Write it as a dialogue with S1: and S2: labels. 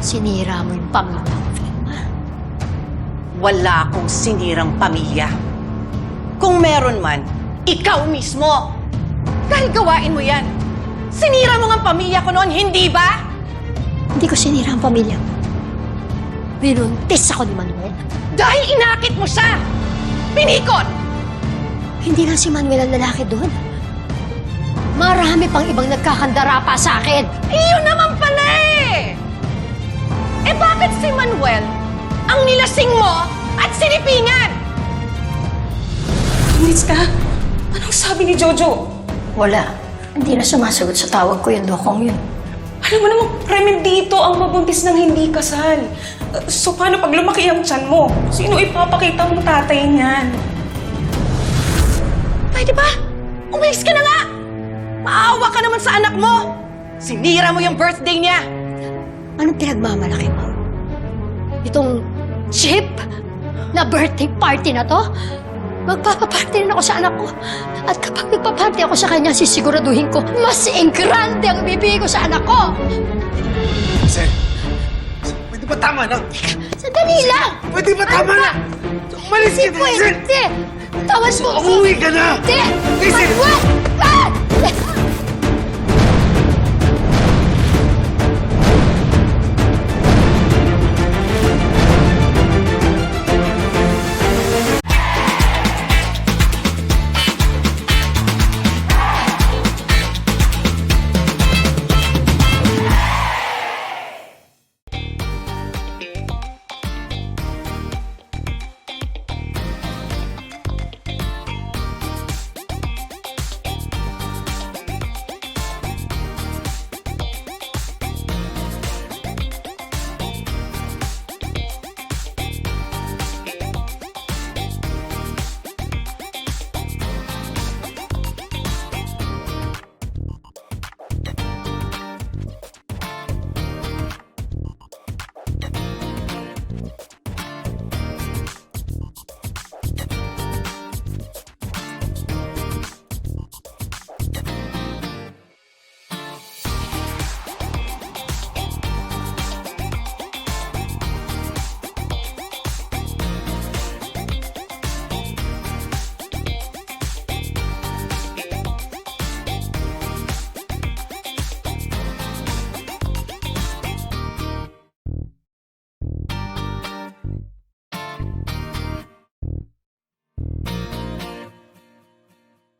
S1: Sinira mo yung pamilya ko, Vilma.
S2: Wala akong sinirang pamilya. Kung meron man, ikaw mismo. Dahil gawain mo yan. Sinira mo nga ang pamilya ko noon, hindi ba?
S1: Hindi ko sinira ang pamilya mo. Binuntis ako ni Manuel.
S2: Dahil inakit mo siya. Pinikot.
S1: Hindi lang si Manuel ang lalaki doon. Marami pang ibang nagkakandara pa sa akin.
S2: Iyon naman pala eh! Eh bakit si Manuel ang nilasing mo at sinipingan?
S3: Mitska, anong sabi ni Jojo?
S1: Wala. Hindi na sumasagot sa tawag ko yung lokong yun.
S3: Alam mo namang premedito ang mabuntis ng hindi kasal. Uh, So paano pag lumaki ang tiyan mo? Sino ipapakita mong tatay niyan?
S2: Pwede ba? Umalis ka na nga! Maawa ka naman sa anak mo! Sinira mo yung birthday niya!
S1: Pinagmamalaki mo? Itong chip na birthday party na to? Magpapaparty rin ako sa anak ko. At kapag nagpaparty ako sa kanya, sisiguraduhin ko, mas engrande ang bibigay ko sa anak ko.
S4: Sir, pwede ba tama na?
S1: Sandali lang!
S4: Pwede ba tama na? Umalis ka na, sir!
S1: pwede! Tawad mo!
S4: Umuwi ka na!
S1: Hindi! Manuel!